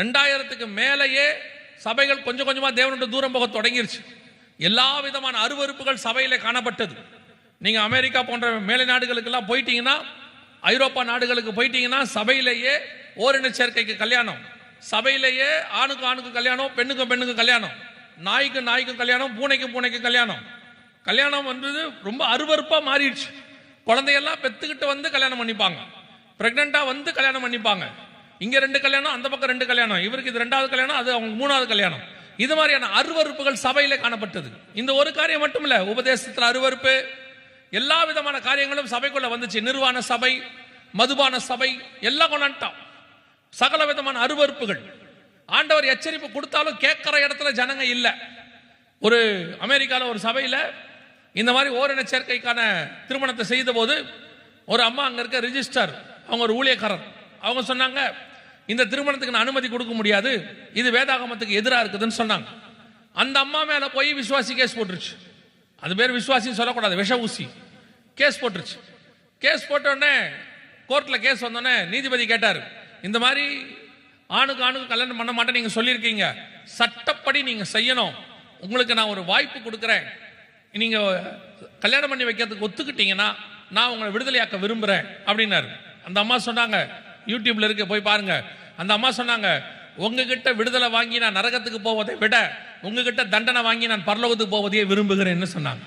ரெண்டாயிரத்துக்கு மேலேயே சபைகள் கொஞ்சம் கொஞ்சமாக தேவனுடைய தூரம் போக தொடங்கிருச்சு. எல்லா விதமான அருவருப்புகள் சபையில் காணப்பட்டது. நீங்கள் அமெரிக்கா போன்ற மேலை நாடுகளுக்கெல்லாம் போயிட்டீங்கன்னா ஐரோப்பா நாடுகளுக்கு போயிட்டீங்கன்னா சபையிலேயே ஓரின சேர்க்கைக்கு கல்யாணம். சபையிலேயே ஆணுக்கு ஆணுக்கு கல்யாணம் பெண்ணுக்கு பெண்ணுக்கு கல்யாணம். நாய்க்கு நாய்க்கு கல்யாணம் பூனைக்கு பூனைக்கு கல்யாணம். கல்யாணம் வந்தது ரொம்ப அருவறுப்பாக மாறிடுச்சு. குழந்தையெல்லாம் பெற்றுக்கிட்டு வந்து கல்யாணம் பண்ணிப்பாங்க. ப்ரெக்னெண்ட்டாக வந்து கல்யாணம் பண்ணிப்பாங்க. இங்க ரெண்டு கல்யாணம் அந்த பக்கம் ரெண்டு கல்யாணம். இவருக்கு இது ரெண்டாவது கல்யாணம் அது அவங்க மூணாவது கல்யாணம். இது மாதிரியான அருவருப்புகள் சபையில் காணப்பட்டது. இந்த ஒரு காரியம் மட்டும் இல்ல உபதேசத்தில் அருவருப்பு எல்லா விதமான காரியங்களும் சபைக்குள்ள வந்துச்சு. நிர்வாண சபை மதுபான சபை எல்லாம் கொண்டாண்டான் சகல விதமான அருவருப்புகள் ஆண்டவர் எச்சரிப்பு கொடுத்தாலும் கேட்கிற இடத்துல ஜனங்க இல்லை. ஒரு அமெரிக்காவில் ஒரு சபையில் இந்த மாதிரி ஓரின சேர்க்கைக்கான திருமணத்தை செய்த போது ஒரு அம்மா அங்கே இருக்க ரிஜிஸ்டர் அவங்க ஒரு ஊழியக்காரர். அவங்க சொன்னாங்க இந்த திருமணத்துக்கு நான் அனுமதி கொடுக்க முடியாது. இது வேதாகமத்துக்கு எதிராக இருக்குதுன்னு சொன்னாங்க. அந்த அம்மா மேல போய் விசுவாசி கேஸ் போட்டுருச்சு. அது பேர் விசுவாசின்னு சொல்லக்கூடாது விஷ ஊசி. கேஸ் போட்டுருச்சு. கேஸ் போட்டோடனே கோர்ட்டில் கோர்ட்ல கேஸ் வந்தோடனே நீதிபதி கேட்டார் இந்த மாதிரி ஆணுக்கு ஆணுக்கு கல்யாணம் பண்ண மாட்டேன் நீங்க சொல்லியிருக்கீங்க. சட்டப்படி நீங்க செய்யணும். உங்களுக்கு நான் ஒரு வாய்ப்பு கொடுக்குறேன். நீங்க கல்யாணம் பண்ணி வைக்கிறதுக்கு ஒத்துக்கிட்டீங்கன்னா நான் உங்களை விடுதலையாக்க விரும்புறேன். அப்படின்னாரு. அந்த அம்மா சொன்னாங்க யூடியூப்ல இருக்க போய் பாருங்க. அந்த அம்மா சொன்னாங்க உங்ககிட்ட விடுதலை வாங்கி நான் நரகத்துக்கு போவதை விட உங்ககிட்ட தண்டனை வாங்கி நான் பரலோகத்துக்கு போவதையே விரும்புகிறேன்னு சொன்னாங்க.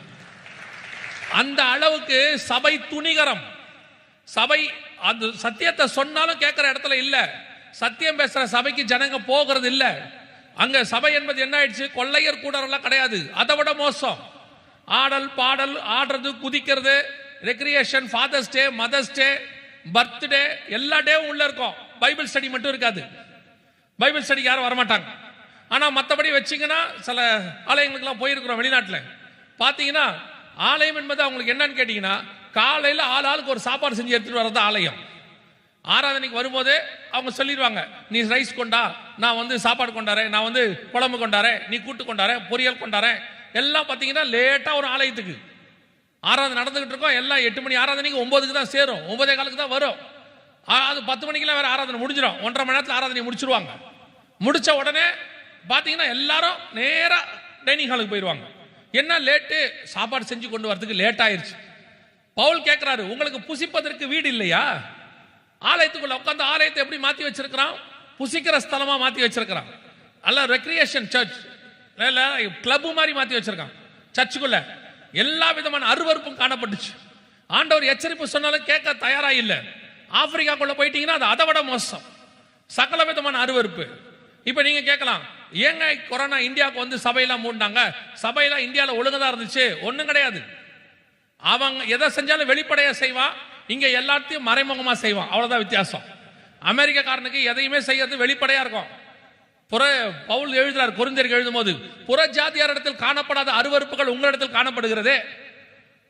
அந்த அளவுக்கு சபை துணிகரம். சபை அந்த சத்தியத்தை சொன்னாலும் கேட்கிற இடத்துல இல்ல. சத்தியம் பேசுற சபைக்கு ஜனங்க போகிறது இல்ல. அங்க சபை என்பது என்ன ஆயிடுச்சு? கொள்ளையர் கூடரெல்லாம் கிடையாது. அதை விட மோசம். ஆடல் பாடல் ஆடுறது குதிக்கிறது recreation father's day mother's day birthday எல்லா டேவும் உள்ள இருக்கும். பைபிள் ஸ்டடி மட்டும் இருக்காது. பைபிள் ஸ்டடிக்கு யாரும் வரமாட்டாங்க. ஆனால் மற்றபடி வச்சீங்கன்னா சில ஆலயங்களுக்குலாம் போயிருக்கிறோம் வெளிநாட்டில். பார்த்தீங்கன்னா ஆலயம் என்பது அவங்களுக்கு என்னன்னு கேட்டிங்கன்னா காலையில் ஆள் ஆளுக்கு ஒரு சாப்பாடு செஞ்சு எடுத்துகிட்டு வர்றது ஆலயம். ஆராதனைக்கு வரும்போதே அவங்க சொல்லிடுவாங்க நீ ரைஸ் கொண்டா நான் வந்து சாப்பாடு கொண்டாரேன் நான் வந்து குழம்பு கொண்டாரேன் நீ கூட்டு கொண்டாரேன் பொரியல் கொண்டாரேன் எல்லாம் பார்த்தீங்கன்னா லேட்டாக ஒரு ஆலயத்துக்கு. ஆராதனை நடந்துகிட்டு இருக்கோம். எல்லாம் எட்டு மணி ஆராதனைக்கு ஒன்பதுக்கு தான் சேரும். ஒன்பதே காலுக்கு தான் வரும். அது பத்து மணிக்கெல்லாம் வேற ஆராதனை முடிஞ்சிடும் ஒன்றரை மணி நேரத்தில் ஆராதனை முடிச்சிருவாங்க. முடிச்ச உடனே பார்த்தீங்கன்னா எல்லாரும் நேராக டைனிங் ஹாலுக்கு போயிடுவாங்க என்ன லேட்டு? சாப்பாடு செஞ்சு கொண்டு வரதுக்கு லேட் ஆயிடுச்சு பவுல் கேட்குறாரு உங்களுக்கு புசிப்பதற்கு வீடு இல்லையா? ஆலயத்துக்குள்ள உட்காந்து ஆலயத்தை எப்படி மாற்றி வச்சிருக்கிறான்? புசிக்கிற ஸ்தலமாக மாற்றி வச்சிருக்கிறான். அல்ல ரெக்ரியேஷன் சர்ச் கிளப்பு மாதிரி மாற்றி வச்சிருக்கான். சர்ச்சுக்குள்ள எல்லா விதமான அருவருப்பும் காணப்பட்டுச்சு. ஆண்டவர் எச்சரிப்பு சொன்னாலும் கேட்க தயாரா இல்லை. ஆப்பிரிக்காக்குள்ள போயிட்டீங்கன்னா அது அதை விட மோசம். சகல விதமான அருவருப்பு. இப்ப நீங்க கேட்கலாம் ஏங்க கொரோனா இந்தியாவுக்கு வந்து சபையெல்லாம் மூடினாங்க? சபையெல்லாம் இந்தியாவில் ஒழுங்கதா இருந்துச்சு? ஒன்றும் கிடையாது. அவங்க எதை செஞ்சாலும் வெளிப்படையா செய்வான் இங்க எல்லாத்தையும் மறைமுகமா செய்வான் அவ்வளவுதான் வித்தியாசம். அமெரிக்காக்காரனுக்கு எதையுமே செய்யறது வெளிப்படையா இருக்கும். புற பவுல் எழுதுறார் குறிஞ்சருக்கு எழுதும் போது புற ஜாதியார் இடத்தில் காணப்படாத அருவருப்புகள் உங்களிடத்தில் காணப்படுகிறதே?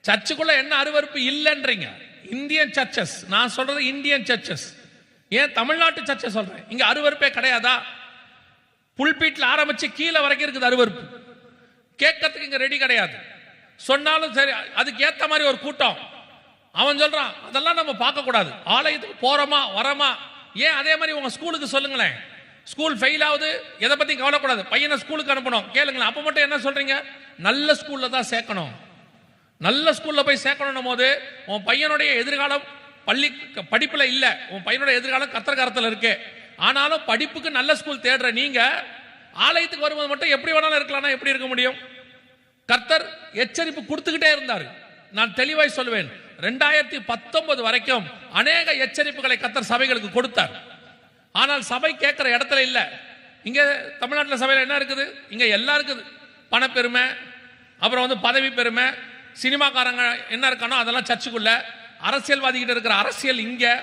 சர்ச்சுக்குள்ள என்ன அருவருப்பு இல்லைன்றீங்க. Indian churches. நான் சொல்றது இந்தியன் சர்ச்சஸ். ஏன் தமிழ்நாட்டு சர்ச்சை சொல்றேன்? இங்க அருவருப்பே கிடையாதா? புல்பீட்டில் ஆரம்பிச்சு கீழே வரைக்கும் இருக்குது அருவருப்பு. கேட்கறதுக்கு இங்க ரெடி கிடையாது. சொன்னாலும் சரி அதுக்கு ஏத்த மாதிரி ஒரு கூட்டம். அவன் சொல்றான் அதெல்லாம் நம்ம பார்க்க கூடாது ஆலயத்துக்கு போறோமா வரமா? ஏன் அதே மாதிரி உங்க ஸ்கூலுக்கு சொல்லுங்களேன். ஸ்கூல் ஃபெயில் ஆகுது எதை பற்றியும் கவலைப்படாது. பையனை ஸ்கூலுக்கு அனுப்பணும். கேளுங்களேன் அப்போ மட்டும் என்ன சொல்கிறீங்க நல்ல ஸ்கூலில் தான் சேர்க்கணும். நல்ல ஸ்கூலில் போய் சேர்க்கணும் போது உன் பையனுடைய எதிர்காலம் பள்ளி படிப்பில் இல்லை. உன் பையனுடைய எதிர்காலம் கத்திரகாரத்தில் இருக்கு. ஆனாலும் படிப்புக்கு நல்ல ஸ்கூல் தேடுற நீங்கள் ஆலயத்துக்கு வரும்போது மட்டும் எப்படி வேணாலும் இருக்கலாம்னா எப்படி இருக்க முடியும்? கர்த்தர் எச்சரிப்பு கொடுத்துக்கிட்டே இருந்தார். நான் தெளிவாய் சொல்லுவேன். ரெண்டாயிரத்தி பத்தொன்பது வரைக்கும் அநேக எச்சரிப்புகளை கத்தர் சபைகளுக்கு கொடுத்தார். ஆனால் சபை கேட்கிற இடத்துல இல்லை. இங்கே தமிழ்நாட்டில் சபையில் என்ன இருக்குது? இங்கே எல்லாம் இருக்குது. பணப்பெருமை அப்புறம் வந்து பதவி பெருமை சினிமாக்காரங்க என்ன இருக்கானோ அதெல்லாம் சர்ச்சுக்குள்ள. அரசியல்வாதிகிட்ட இருக்கிற அரசியல் இங்கே.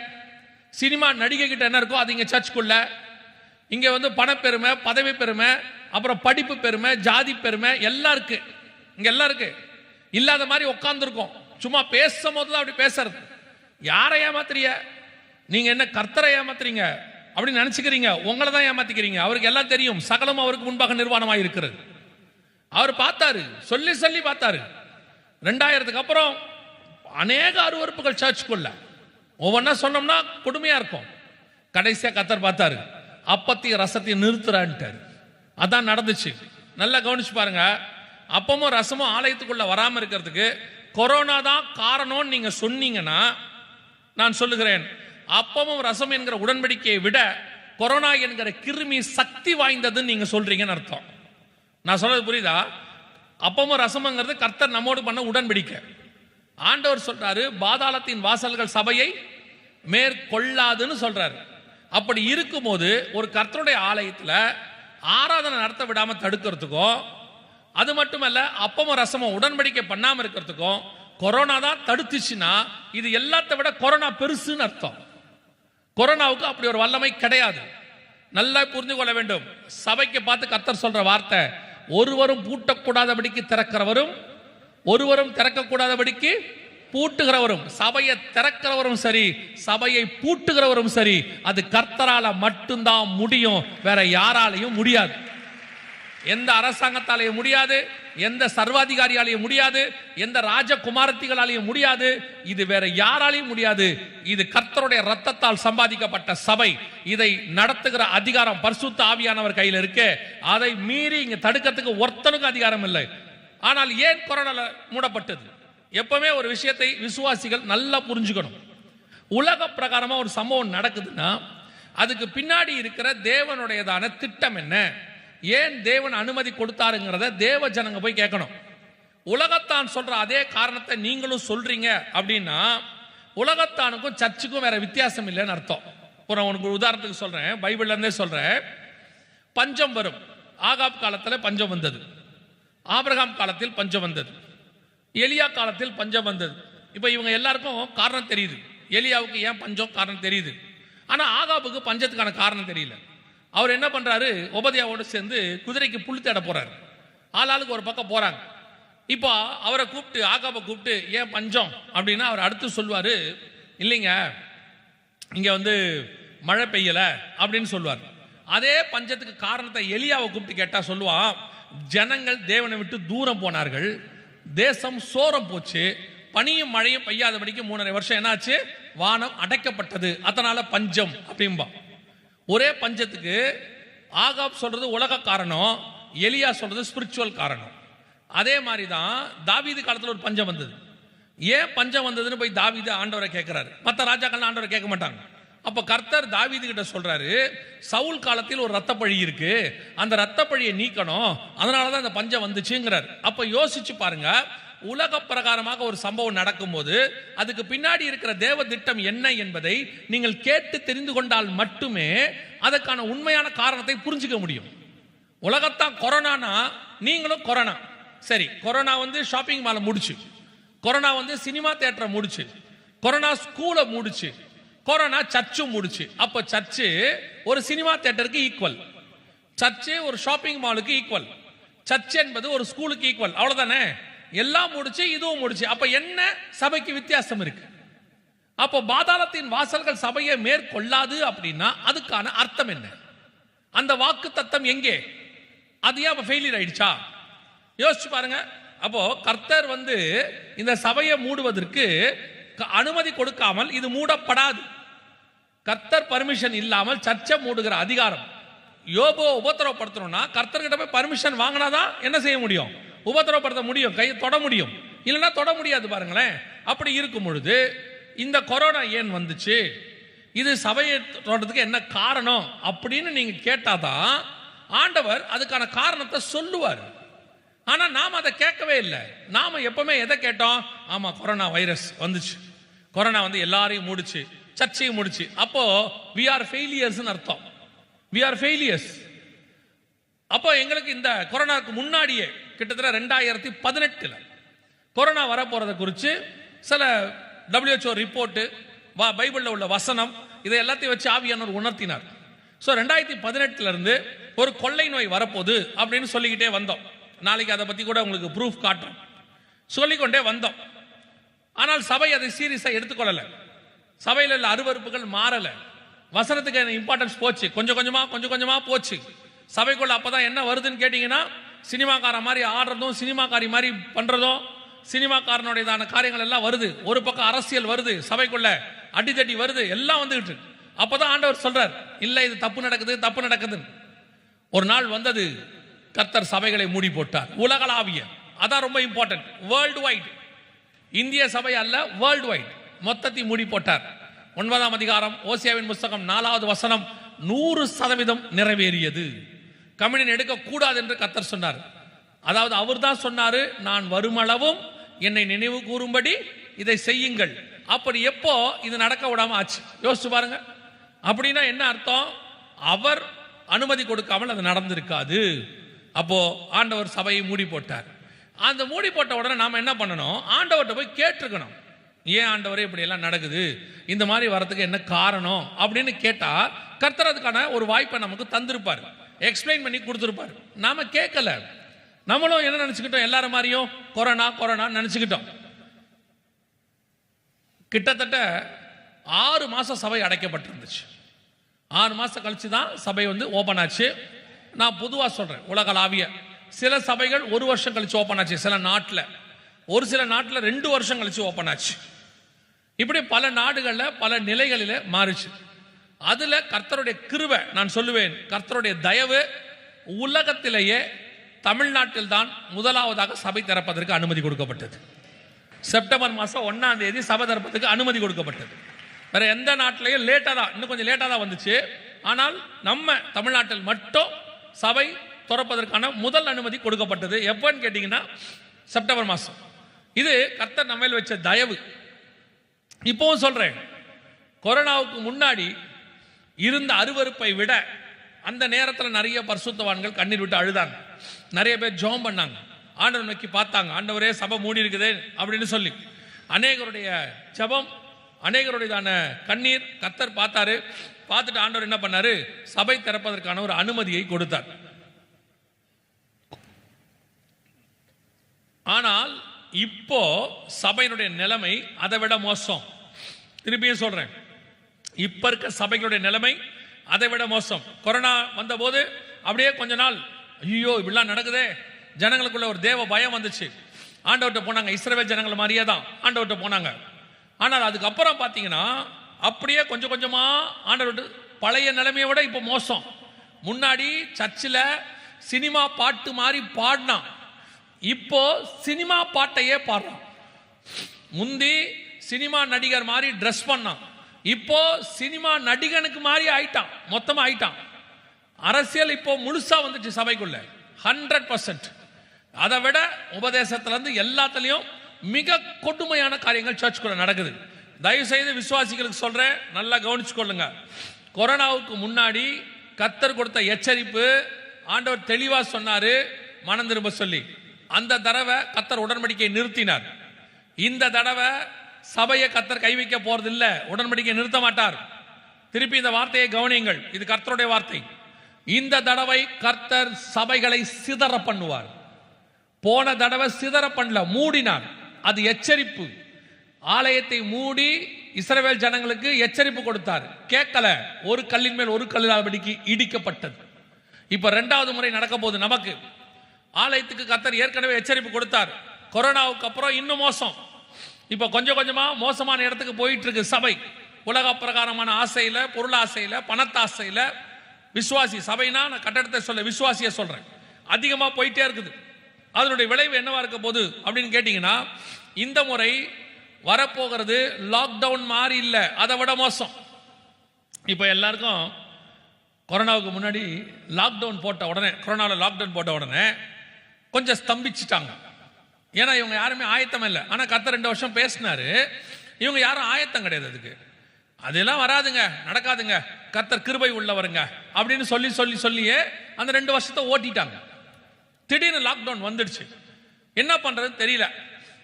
சினிமா நடிகை கிட்ட என்ன இருக்கோ அது இங்கே சர்ச்சுக்குள்ள. இங்கே வந்து பணப்பெருமை பதவி பெருமை அப்புறம் படிப்பு பெருமை ஜாதி பெருமை எல்லாம் இருக்கு. இங்கே எல்லாம் இருக்கு. இல்லாத மாதிரி உட்காந்துருக்கோம் சும்மா பேசும் போது தான் அப்படி பேசுறது. யாரை ஏமாத்துறீங்க? நீங்கள் என்ன கர்த்தரை ஏமாத்துறீங்க? அப்படின்னு நினைச்சுக்கிறீங்க உங்களை தான் ஏமாத்திக்கிறீங்க. அவருக்கு எல்லாம் தெரியும் சகலம் அவருக்கு முன்பாக நிர்வாணமாக இருக்கிறது அவர் பார்த்தாரு சொல்லி சொல்லி பார்த்தாரு. ரெண்டாயிரத்துக்கு அப்புறம் அநேக அருவறுப்புகள் சர்ச்சுக்குள்ள. ஒவ்வொன்றா சொன்னோம்னா கொடுமையா இருக்கும். கடைசியாக கத்தர் பார்த்தாரு அப்பத்தையும் ரசத்தையும் நிறுத்துறான்ட்டார். அதான் நடந்துச்சு. நல்லா கவனிச்சு பாருங்க அப்பமும் ரசமும் ஆலயத்துக்குள்ள வராமல் இருக்கிறதுக்கு கொரோனா தான் காரணம்னு நீங்க சொன்னீங்கன்னா நான் சொல்லுகிறேன் அப்பமும் ரசம் என்கிற உடன்படிக்கையை விட கொரோனா என்கிற கிருமி சக்தி வாய்ந்ததுன்னு நீங்க சொல்றீங்கன்னு அர்த்தம். நான் சொல்றது புரியுதா? அப்பமும் ரசமுங்கிறது கர்த்தர் நம்மோடு பண்ண உடன்படிக்கை. ஆண்டவர் சொல்றாரு பாதாளத்தின் வாசல்கள் சபையை மேற்கொள்ளாதுன்னு சொல்றாரு. அப்படி இருக்கும்போது ஒரு கர்த்தருடைய ஆலயத்தில் ஆராதனை நடத்த விடாம தடுக்கிறதுக்கும் அது மட்டுமல்ல அப்பமும் ரசமும் உடன்படிக்கை பண்ணாமல் இருக்கிறதுக்கும் கொரோனா தான் தடுத்துச்சுன்னா இது எல்லாத்தை விட கொரோனா பெருசுன்னு அர்த்தம். கொரோனாவுக்கு அப்படி ஒரு வல்லமை கிடையாது. நல்லா புரிந்து கொள்ள வேண்டும். சபைக்கு பார்த்து கர்த்தர் சொல்ற வார்த்தை ஒருவரும் பூட்டக்கூடாதபடிக்கு திறக்கிறவரும் ஒருவரும் திறக்கக்கூடாதபடிக்கு பூட்டுகிறவரும். சபையை திறக்கிறவரும் சரி சபையை பூட்டுகிறவரும் சரி அது கர்த்தரால மட்டும்தான் முடியும். வேற யாராலையும் முடியாது. எந்த அரசாங்கத்தாலேயும் முடியாது எந்த சர்வாதிகாரியாலையும் முடியாது எந்த ராஜகுமாரத்திகளாலையும் முடியாது இது வேற யாராலையும் முடியாது. இது கர்த்தருடைய ரத்தத்தால் சம்பாதிக்கப்பட்ட சபை. இதை நடத்துகிற அதிகாரம் பரிசுத்த ஆவியானவர் கையில் இருக்கு. அதை மீறி இங்க தடுக்கிறதுக்கு ஒருத்தனுக்கும் அதிகாரம் இல்லை. ஆனால் ஏன் கொரோனால மூடப்பட்டது? எப்பவுமே ஒரு விஷயத்தை விசுவாசிகள் நல்லா புரிஞ்சுக்கணும். உலக பிரகாரமா ஒரு சம்பவம் நடக்குதுன்னா அதுக்கு பின்னாடி இருக்கிற தேவனுடையதான திட்டம் என்ன? ஏன் தேவன் அனுமதி கொடுத்தாருங்கிறத தேவ ஜனங்க போய் கேட்கணும். உலகத்தான் சொல்ற அதே காரணத்தை நீங்களும் சொல்றீங்க அப்படின்னா உலகத்தானுக்கும் சர்ச்சுக்கும் வேற வித்தியாசம் இல்லைன்னு அர்த்தம். இப்போ நான் உனக்கு உதாரணத்துக்கு சொல்றேன். பைபிள்ல இருந்தே சொல்றேன். பஞ்சம் வரும். ஆகாப் காலத்தில் பஞ்சம் வந்தது. ஆபிரகாம் காலத்தில் பஞ்சம் வந்தது. எலியா காலத்தில் பஞ்சம் வந்தது. இப்போ இவங்க எல்லாருக்கும் காரணம் தெரியுது. எலியாவுக்கு ஏன் பஞ்சம் காரணம் தெரியுது? ஆனால் ஆகாபுக்கு பஞ்சத்துக்கான காரணம் தெரியல. அவர் என்ன பண்றாரு? உபதியாவோடு சேர்ந்து குதிரைக்கு புல் தேட போறாரு. ஆளாளுக்கு ஒரு பக்கம் போறாங்க. இப்போ அவரை கூப்பிட்டு ஆகாபை கூப்பிட்டு ஏன் பஞ்சம்? அப்படின்னா அவர் அடுத்து சொல்வார் இல்லைங்க இங்கே வந்து மழை பெய்யலை அப்படின்னு சொல்லுவார். அதே பஞ்சத்துக்கு காரணத்தை எலியாவை கூப்பிட்டு கேட்டால் சொல்லுவான் ஜனங்கள் தேவனை விட்டு தூரம் போனார்கள் தேசம் சோரம் போச்சு பனியும் மழையும் பெய்யாதபடிக்கு மூணரை வருஷம் என்னாச்சு? வானம் அடைக்கப்பட்டது அதனால பஞ்சம் அப்படிம்பா. ஒரே பஞ்சத்துக்கு ஆகாப் சொல்றது உலக காரணம் எலியா சொல்றது ஸ்பிரிச்சுவல் காரணம். அதே மாதிரி தான் தாவீது காலத்தில் ஒரு பஞ்சம் வந்தது. ஏன் பஞ்சம் வந்ததுன்னு போய் தாவீது ஆண்டவரை கேட்கிறாரு மற்ற ராஜாக்கள் ஆண்டவரை கேட்க மாட்டாங்க. அப்போ கர்த்தர் தாவீது கிட்ட சொல்றாரு சவுல் காலத்தில் ஒரு ரத்தப்பழி இருக்கு. அந்த ரத்தப்பழியை நீக்கணும். அதனாலதான் அந்த பஞ்சம் வந்துச்சுங்கிறார். அப்போ யோசிச்சு பாருங்க உலக பிரகாரமாக ஒரு சம்பவம் நடக்கும்போது அதுக்கு பின்னாடி இருக்கிற தேவ திட்டம் என்ன என்பதை நீங்கள் கேட்டு தெரிந்து கொண்டால் மட்டுமே அதற்கான உண்மையான காரணத்தை புரிஞ்சுக்க முடியும். உலகத்தான் கொரோனானா நீங்களும் கொரோனா. சரி கொரோனா வந்து ஷாப்பிங் மாலை முடிச்சு. கொரோனா வந்து சினிமா தேட்டரை முடிச்சு. கொரோனா ஸ்கூலை முடிச்சு. கொரோனா சர்ச்சும் முடிச்சு. அப்போ சர்ச்சு ஒரு சினிமா தேட்டருக்கு ஈக்குவல் சர்ச்சு ஒரு ஷாப்பிங் மாலுக்கு ஈக்குவல் சர்ச் என்பது ஒரு ஸ்கூலுக்கு ஈக்குவல் அவ்வளோதானே எல்லாம் முடிச்சு இதுவும் முடிச்சு. அப்ப என்ன சபைக்கு வித்தியாசம் இருக்கு? அப்போ பாதாளத்தின் வாசல்கள் சபையை மேற்கொள்ளாது அப்படின்னா அதுக்கான அர்த்தம் என்ன? அந்த வாக்கு தத்தம் எங்கே? அது ஏன் அப்ப ஃபெயிலியர் ஆயிடுச்சா? யோசிச்சு பாருங்க. அப்போ கர்த்தர் வந்து இந்த சபையை மூடுவதற்கு க- அனுமதி கொடுக்காமல் இது மூடப்படாது. கர்த்தர் பர்மிஷன் இல்லாமல் சர்ச்சை மூடுகிற அதிகாரம். யோபோ உபத்திரவப்படுத்தணும்னா கர்த்தர்கிட்ட போய் பர்மிஷன் வாங்கினாதான் என்ன செய்ய முடியும்? உபத்திரப்படுத்த முடியும் கையை தொட முடியும். இல்லைன்னா தொட முடியாது பாருங்களேன். அப்படி இருக்கும் பொழுது இந்த கொரோனா ஏன் வந்துச்சு? இது சபையை தொடறதுக்கு என்ன காரணம்? அப்படின்னு நீங்க கேட்டாதான் ஆண்டவர் அதுக்கான காரணத்தை சொல்லுவார். ஆனால் நாம் அதை கேட்கவே இல்லை. நாம எப்பவுமே எதை கேட்டோம்? ஆமாம் கொரோனா வைரஸ் வந்துச்சு. கொரோனா வந்து எல்லாரையும் மூடிச்சு சர்ச்சையும் முடிச்சு. அப்போ வி ஆர் ஃபெயிலியர்ஸ்னு அர்த்தம். வி ஆர் ஃபெயிலியர்ஸ் அப்போ எங்களுக்கு இந்த கொரோனாவுக்கு முன்னாடியே கிட்டத்தட்ட ரெண்டாயிரத்தி பதினெட்டில் கொரோனா வரப்போகிறத குறித்து சில டபிள்யூஹெச்ஓ ரிப்போர்ட்டு வா பைபிளில் உள்ள வசனம் இதை எல்லாத்தையும் வச்சு ஆவியானவர் உணர்த்தினார். ஸோ ரெண்டாயிரத்தி பதினெட்டுலேருந்து ஒரு கொள்ளை நோய் வரப்போகுது அப்படின்னு சொல்லிக்கிட்டே வந்தோம். நாளைக்கு அதை பற்றி கூட உங்களுக்கு ப்ரூஃப் காட்டும் சொல்லிக்கொண்டே வந்தோம். ஆனால் சபை அதை சீரியஸாக எடுத்துக்கொள்ளலை. சபையில் உள்ள அருவருப்புகள் மாறலை. வசனத்துக்கு இம்பார்ட்டன்ஸ் போச்சு? கொஞ்சம் கொஞ்சமாக கொஞ்சம் கொஞ்சமாக போச்சு. சபைக்குள்ள அப்பதான் என்ன வருதுன்னு கேட்டிங்கன்னா சினிமாக்கார மாதிரி ஆடுறதும் சினிமாக்காரி மாதிரி பண்ணுறதும் சினிமாக்காரனுடையதான காரியங்கள் எல்லாம் வருது. ஒரு பக்கம் அரசியல் வருது சபைக்குள்ள அடித்தடி வருது எல்லாம் வந்துகிட்டு அப்போதான் ஆண்டவர் சொல்றார் இல்லை இது தப்பு நடக்குது தப்பு நடக்குதுன்னு ஒரு நாள் வந்தது கர்த்தர் சபைகளை மூடி போட்டார். உலகளாவிய அதான் ரொம்ப இம்பார்ட்டன்ட் வேர்ல்டு வைட் இந்திய சபை அல்ல வேர்ல்டு வைட் மொத்தத்தை மூடி போட்டார். ஒன்பதாம் அதிகாரம் ஓசியாவின் புஸ்தகம் நாலாவது வசனம் நூறு சதவீதம் நிறைவேறியது. கம்யூனியன் எடுக்கக்கூடாது என்று கத்தர் சொன்னார். அதாவது அவர் தான் சொன்னாரு நான் வருமளவும் என்னை நினைவு கூறும்படி இதை செய்யுங்கள். அப்படி எப்போ இது நடக்க விடாம ஆச்சு? யோசிச்சு பாருங்க. அப்படின்னா என்ன அர்த்தம்? அவர் அனுமதி கொடுக்காமல் அது நடந்திருக்காது. அப்போ ஆண்டவர் சபையை மூடி போட்டார். அந்த மூடி போட்ட உடனே நாம என்ன பண்ணணும்? ஆண்டவர்கிட்ட போய் கேட்டிருக்கணும். ஏன் ஆண்டவரே இப்படி எல்லாம் நடக்குது? இந்த மாதிரி வரதுக்கு என்ன காரணம்? அப்படின்னு கேட்டா கர்த்தர் அதுக்கான ஒரு வாய்ப்பை நமக்கு தந்திருப்பார். எக்ஸ்பிளைன் பண்ணி கொடுத்துருப்பார். நாம் கேட்கல. நம்மளும் என்ன நினச்சிக்கிட்டோம்? எல்லாரும் மாதிரியும் கொரோனா கொரோனா நினச்சிக்கிட்டோம். கிட்டத்தட்ட ஆறு மாதம் சபை அடைக்கப்பட்டிருந்துச்சு. ஆறு மாதம் கழித்து தான் சபை வந்து ஓப்பன் ஆச்சு. நான் பொதுவாக சொல்கிறேன் உலகளாவிய சில சபைகள் ஒரு வருஷம் கழித்து ஓப்பன் ஆச்சு சில நாட்டில். ஒரு சில நாட்டில் ரெண்டு வருஷம் கழித்து ஓப்பன் ஆச்சு. இப்படி பல நாடுகளில் பல நிலைகளில் மாறுச்சு. அதுல கர்த்தருடைய கிருவை நான் சொல்லுவேன் கர்த்தருடைய தயவு உலகத்திலேயே தமிழ்நாட்டில் தான் முதலாவதாக சபை திறப்பதற்கு அனுமதி கொடுக்கப்பட்டது. செப்டம்பர் மாதம் ஒன்றாம் தேதி சபை திறப்பதற்கு அனுமதி கொடுக்கப்பட்டது. வேற எந்த நாட்டிலையும் லேட்டாக தான் இன்னும் கொஞ்சம் லேட்டாக தான் வந்துச்சு. ஆனால் நம்ம தமிழ்நாட்டில் மட்டும் சபை திறப்பதற்கான முதல் அனுமதி கொடுக்கப்பட்டது. எப்போன்னு கேட்டிங்கன்னா செப்டம்பர் மாதம் இது கர்த்தர் நம்ம வச்ச தயவு. இப்போவும் சொல்கிறேன் கொரோனாவுக்கு முன்னாடி இருந்த அருவருப்பை விட அந்த நேரத்தில் நிறைய பரிசுத்தவான்கள் கண்ணீர் விட்டு அழுதாங்க. நிறைய பேர் ஜெபம் பண்ணாங்க. ஆண்டவர் நோக்கி பார்த்தாங்க. ஆண்டவரே சபை மூடி இருக்குது அப்படின்னு சொல்லி. அநேகருடைய ஜெபம் அநேகருடையதான கண்ணீர் கத்தர் பார்த்தாரு. பார்த்துட்டு ஆண்டவர் என்ன பண்ணாரு? சபை திறப்பதற்கான ஒரு அனுமதியை கொடுத்தார். ஆனால் இப்போ சபையினுடைய நிலைமை அதை விட மோசம். திருப்பியும் சொல்றேன். இப்ப இருக்க சபைகளுடைய நிலைமை அதை விட மோசம். கொரோனா வந்தபோது அப்படியே கொஞ்ச நாள் ஐயோ இப்படிலாம் நடக்குதே. ஜனங்களுக்குள்ள ஒரு தேவ பயம் வந்துச்சு. ஆண்டவர்கிட்ட போனாங்க இஸ்ரவேல் ஜனங்கள் மாதிரியே தான். ஆண்டவர்கிட்ட போனாங்க. ஆனால் அதுக்கப்புறம் பார்த்தீங்கன்னா அப்படியே கொஞ்சம் கொஞ்சமாக ஆண்டவர்கிட்ட பழைய நிலைமையை விட இப்போ மோசம். முன்னாடி சர்ச்சில் சினிமா பாட்டு மாதிரி பாடினான். இப்போ சினிமா பாட்டையே பாடுறான். முந்தி சினிமா நடிகர் மாதிரி ட்ரெஸ் பண்ணான். இப்போ சினிமா நடிகனுக்கு மாதிரி ஆயிட்டான் மொத்தமா ஆயிட்டான். அரசியல் இப்போ முழுசா வந்துச்சு சபைக்குள்ள ஹண்ட்ரட் பர்சன்ட் அதை விட உபதேசத்துல இருந்து எல்லாத்துலயும் மிக கொடுமையான காரியங்கள் சர்ச்சுக்குள்ள நடக்குது. தயவு செய்து விசுவாசிகளுக்கு சொல்றேன் நல்லா கவனிச்சுக்கொள்ளுங்க கொரோனாவுக்கு முன்னாடி கத்தர் கொடுத்த எச்சரிப்பு ஆண்டவர் தெளிவா சொன்னாரு மனம் திரும்ப சொல்லி. அந்த தடவை கத்தர் உடன்படிக்கையை நிறுத்தினார். இந்த தடவை சபையை கத்தர் கை வைக்க போறது உடன்படிக்கை நிறுத்த மாட்டார். திருப்பி இந்த வார்த்தையை கவனியுங்கள். இது கர்த்தருடைய வார்த்தை. இந்த தடவை கர்த்தர் சபைகளை சிதற பண்ணுவார். போன தடவை சிதற பண்ணல மூடினார். அது எச்சரிப்பு. ஆலயத்தை மூடி இஸ்ரேல் ஜனங்களுக்கு எச்சரிப்பு கொடுத்தார். கேட்கல ஒரு கல்லின் மேல் ஒரு கல்லாபடிக்கு இடிக்கப்பட்டது. இப்ப ரெண்டாவது முறை நடக்க போகுது நமக்கு. ஆலயத்துக்கு கத்தர் ஏற்கனவே எச்சரிப்பு கொடுத்தார். கொரோனாவுக்கு அப்புறம் இன்னும் மோசம். இப்போ கொஞ்சம் கொஞ்சமாக மோசமான இடத்துக்கு போயிட்டு இருக்கு சபை. உலக பிரகாரமான ஆசையில் பொருள் பணத்தாசையில் விசுவாசி சபைனா நான் கட்டடத்தை சொல்ல விசுவாசியை சொல்கிறேன் அதிகமாக போயிட்டே இருக்குது. அதனுடைய விளைவு என்னவா இருக்க போகுது அப்படின்னு கேட்டிங்கன்னா இந்த முறை வரப்போகிறது லாக்டவுன் மாதிரி இல்லை. அதை விட மோசம். இப்போ எல்லாருக்கும் கொரோனாவுக்கு முன்னாடி லாக்டவுன் போட்ட உடனே கொரோனாவில் லாக்டவுன் போட்ட உடனே கொஞ்சம் ஸ்தம்பிச்சிட்டாங்க. ஏன்னா இவங்க யாருமே ஆயத்தம் இல்லை. ஆனால் கத்த ரெண்டு வருஷம் பேசினாரு. இவங்க யாரும் ஆயத்தம் கிடையாது அதுக்கு. அதெல்லாம் வராதுங்க. நடக்காதுங்க. கத்தர் கிருபை உள்ளவருங்க. அப்படின்னு சொல்லி சொல்லி சொல்லியே அந்த ரெண்டு வருஷத்தை ஓட்டிட்டாங்க. திடீர்னு லாக்டவுன் வந்துடுச்சு. என்ன பண்றதுன்னு தெரியல.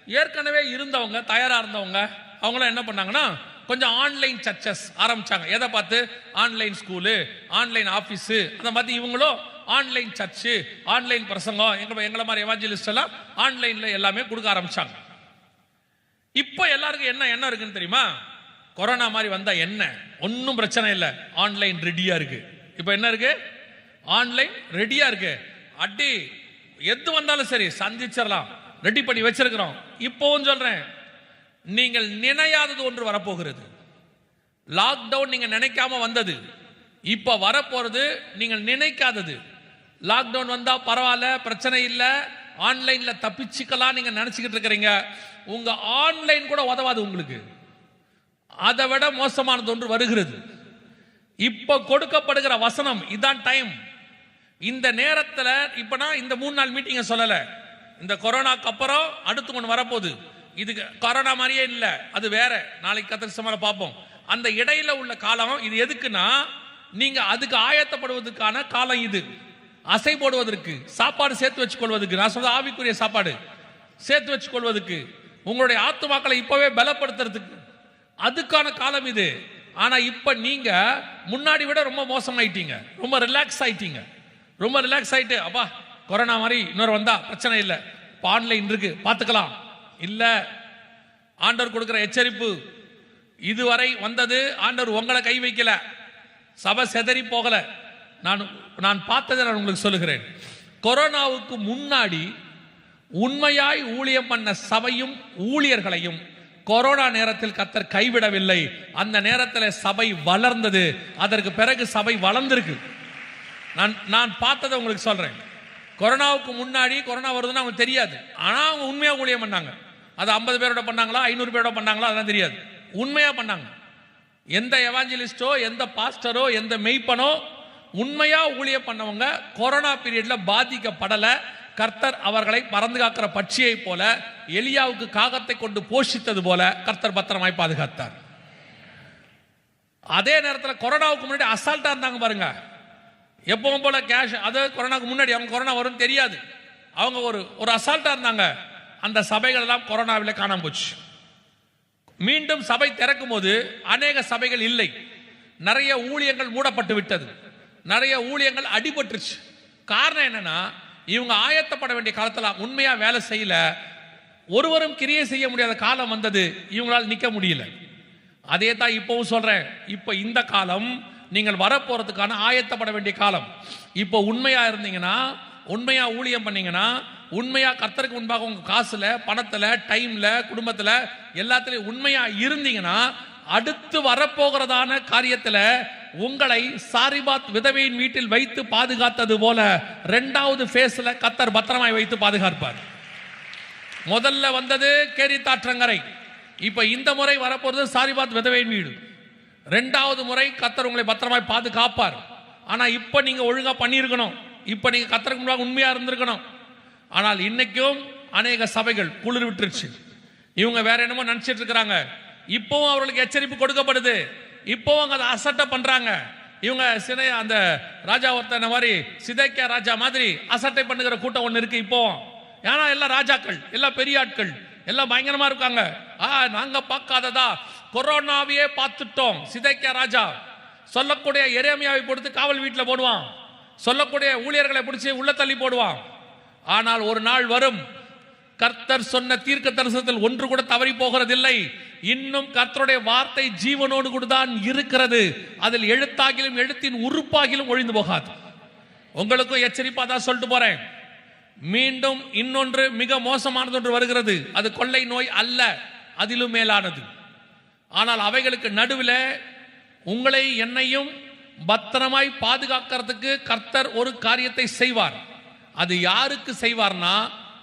ஏற்கனவே இருந்தவங்க தயாரா இருந்தவங்க அவங்களாம் என்ன பண்ணாங்கன்னா கொஞ்சம் ஆன்லைன் சர்ச்சஸ் ஆரம்பிச்சாங்க. எதை பார்த்து? ஆன்லைன் ஸ்கூலு ஆன்லைன் ஆஃபீஸு அந்த மாதிரி இவங்களும் ஆன்லைன் சர்ச்சு ஆன்லைன் பிரசங்கம் எங்களை எங்களை மாதிரி எவாஞ்சலிஸ்ட் எல்லாம் ஆன்லைன்ல எல்லாமே கொடுக்க ஆரம்பிச்சாங்க. இப்போ எல்லாருக்கும் என்ன என்ன இருக்குன்னு தெரியுமா? கொரோனா மாதிரி வந்தா என்ன? ஒன்றும் பிரச்சனை இல்லை. ஆன்லைன் ரெடியா இருக்கு. இப்போ என்ன இருக்கு? ஆன்லைன் ரெடியா இருக்கு. அடி எது வந்தாலும் சரி சந்திச்சிடலாம். ரெடி பண்ணி வச்சிருக்கிறோம். இப்போவும் சொல்றேன் நீங்கள் நினையாதது ஒன்று வரப்போகிறது. லாக்டவுன் நீங்க நினைக்காம வந்தது. இப்ப வரப்போறது நீங்கள் நினைக்காதது. லாக்டவுன் வந்தால் பரவாயில்ல பிரச்சனை இல்லை. ஆன்லைனில் தப்பிச்சுக்கலாம் நீங்கள் நினச்சிக்கிட்டு இருக்கிறீங்க. உங்கள் ஆன்லைன் கூட உதவாது உங்களுக்கு. அதை விட மோசமானது ஒன்று வருகிறது. இப்போ கொடுக்கப்படுகிற வசனம் இதான் டைம் இந்த நேரத்தில் இப்ப நான் இந்த மூணு நாள் மீட்டிங்கை சொல்லலை. இந்த கொரோனாக்கு அப்புறம் அடுத்து ஒன்று வரப்போகுது. இதுக்கு கொரோனா மாதிரியே இல்லை. அது வேற. நாளைக்கு கத்திர சமர பார்ப்போம். அந்த இடையில உள்ள காலம் இது எதுக்குன்னா நீங்க அதுக்கு ஆயத்தப்படுவதற்கான காலம் இது. அசை போடுவதற்கு சாப்பாடு சேர்த்து வச்சுக்கொள்வதற்கு நான் சொல்ற ஆவிக்குரிய சாப்பாடு சேர்த்து வச்சுக்கொள்வதற்கு உங்களுடைய ஆத்துமாக்களை இப்பவே பலப்படுத்துறதுக்கு. அதுக்கான காலம் இது. ஆனா இப்ப நீங்க முன்னாடி விட ரொம்ப மோசமாயிட்டீங்க. ரொம்ப ரிலாக்ஸ் ஆயிட்டீங்க. ரொம்ப ரிலாக்ஸ் ஆயிட்டு அப்பா கொரோனா மாதிரி இன்னொரு வந்தா பிரச்சனை இல்லை. இப்போ ஆன்லைன் இருக்கு பார்த்துக்கலாம். இல்லை ஆண்டவர் கொடுக்குற எச்சரிப்பு இதுவரை வந்தது ஆண்டவர் உங்களை கை வைக்கல. சபை செதறி போகலை. நான் நான் பார்த்ததை நான் உங்களுக்கு சொல்லுகிறேன். கொரோனாவுக்கு முன்னாடி உண்மையாய் ஊழியம் பண்ண சபையும் ஊழியர்களையும் கொரோனா நேரத்தில் கத்தர் கைவிடவில்லை. அந்த நேரத்தில் சபை வளர்ந்தது. அதற்கு பிறகு சபை வளர்ந்திருக்கு. நான் நான் பார்த்ததை உங்களுக்கு சொல்றேன். கொரோனாவுக்கு முன்னாடி கொரோனா வருதுன்னு அவங்க தெரியாது. ஆனால் அவங்க உண்மையாக ஊழியம் பண்ணாங்க. அது ஐம்பது பேரோட பண்ணாங்களா ஐநூறு பேரோட பண்ணாங்களா அதெல்லாம் தெரியாது. உண்மையாக பண்ணாங்க. எந்த எவாஞ்சலிஸ்டோ எந்த பாஸ்டரோ எந்த மெய்ப்பனோ உண்மையா ஊழிய பண்ணவங்க கொரோனா பீரியட்ல பாதிக்கப்படல. கர்த்தர் அவர்களை பறந்து காக்கிற பட்சியை போல எலியாவுக்கு காகத்தை கொண்டு போஷித்தது போல கர்த்தர் பத்திரமாய் பாதுகாத்தார். அதே நேரத்தில் கொரோனாவுக்கு முன்னாடி அசால்ட்டா இருந்தாங்க பாருங்க. எப்பவும் போல கேஷ் அது கொரோனாவுக்கு முன்னாடி அவங்க கொரோனா வரும்னு தெரியாது. அவங்க ஒரு ஒரு அசால்ட்டா இருந்தாங்க. அந்த சபைகள் எல்லாம் கொரோனாவில் காணாம போச்சு. மீண்டும் சபை திறக்கும் போது அநேக சபைகள் இல்லை. நிறைய ஊழியங்கள் மூடப்பட்டு விட்டது. நிறைய ஊழியங்கள் அடிபட்டுருச்சு. காரணம் என்னன்னா இவங்க ஆயத்தப்பட வேண்டிய காலத்தில் உண்மையாக வேலை செய்யல. ஒருவரும் கிரியை செய்ய முடியாத காலம் வந்தது. இவங்களால் நிற்க முடியல. அதே தான் இப்போவும் சொல்றேன். இப்போ இந்த காலம் நீங்கள் வரப்போறதுக்கான ஆயத்தப்பட வேண்டிய காலம். இப்போ உண்மையா இருந்தீங்கன்னா உண்மையா ஊழியம் பண்ணீங்கன்னா உண்மையா கர்த்தருக்கு முன்பாக உங்க காசுல பணத்துல டைம்ல குடும்பத்துல எல்லாத்துலயும் உண்மையா இருந்தீங்கன்னா அடுத்து வரப்போகிறதான காரியத்துல உங்களை சாரிபாத் விதவையின் வீட்டில் வைத்து பாதுகாத்தது போல ரெண்டாவது ஃபேஸ்ல கத்தர் பத்திரமாய் வைத்து பாதுகாப்பார். முதல்ல வந்தது கேரி தாற்றங்கரை. இப்ப இந்த முறை வரப்போறது சாரிபாத் விதவையின் வீடு. ரெண்டாவது முறை கத்தர் உங்களை பத்திரமாய் பாதுகாப்பார். ஆனா இப்ப நீங்க ஒழுங்கா பண்ணியிருக்கணும். இப்ப நீங்க கத்தருக்கு முன்பாக உண்மையா இருந்திருக்கணும். ஆனால் இன்னைக்கும் அநேக சபைகள் குளிர் விட்டுருச்சு. இவங்க வேற என்னமோ நினைச்சிட்டு இருக்கிறாங்க. இப்பவும் அவர்களுக்கு எச்சரிப்பு கொடுக்கப்படுது. இப்போவும் அவங்க அதை அசட்டை பண்றாங்க. இவங்க சினை அந்த ராஜா ஒருத்தன மாதிரி சிதைக்கியா ராஜா மாதிரி அசட்டை பண்ணுகிற கூட்டம் ஒன்று இருக்கு இப்போ. ஏன்னா எல்லாம் ராஜாக்கள் எல்லாம் பெரிய ஆட்கள் எல்லாம் பயங்கரமா இருக்காங்க. ஆ நாங்க பார்க்காததா? கொரோனாவையே பார்த்துட்டோம் சிதைக்கியா ராஜா. சொல்லக்கூடிய எரேமியாவை பொறுத்து காவல் வீட்டில் போடுவான். சொல்லக்கூடிய ஊழியர்களை பிடிச்சி உள்ள தள்ளி போடுவான். ஆனால் ஒரு நாள் வரும். கர்த்தர் சொன்ன தீர்க்க தரிசனத்தில் ஒன்று கூட தவறி போகிறதில்லை. இன்னும் கர்த்தருடைய வார்த்தை ஜீவனோடு கூட தான் இருக்கிறது. அதில் எழுத்தாகிலும் எழுத்தின் உறுப்பாகிலும் ஒழிந்து போகாது. உங்களுக்கும் எச்சரிப்பா தான் சொல்லிட்டு போறேன். மீண்டும் இன்னொன்று மிக மோசமானது ஒன்று வருகிறது. அது கொள்ளை நோய் அல்ல அதிலும் மேலானது. ஆனால் அவைகளுக்கு நடுவில் உங்களை என்னையும் பத்திரமாய் பாதுகாக்கிறதுக்கு கர்த்தர் ஒரு காரியத்தை செய்வார். அது யாருக்கு செய்வார்னா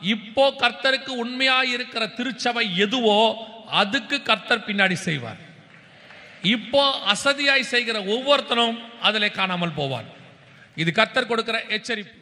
இப்போ கர்த்தருக்கு உண்மையாக இருக்கிற திருச்சபை எதுவோ அதுக்கு கர்த்தர் பின்னாடி செய்வார். இப்போ அசதியாய் செய்கிற ஒவ்வொருத்தனும் அதில் காணாமல் போவார் இது கர்த்தர் கொடுக்கிற எச்சரிப்பு.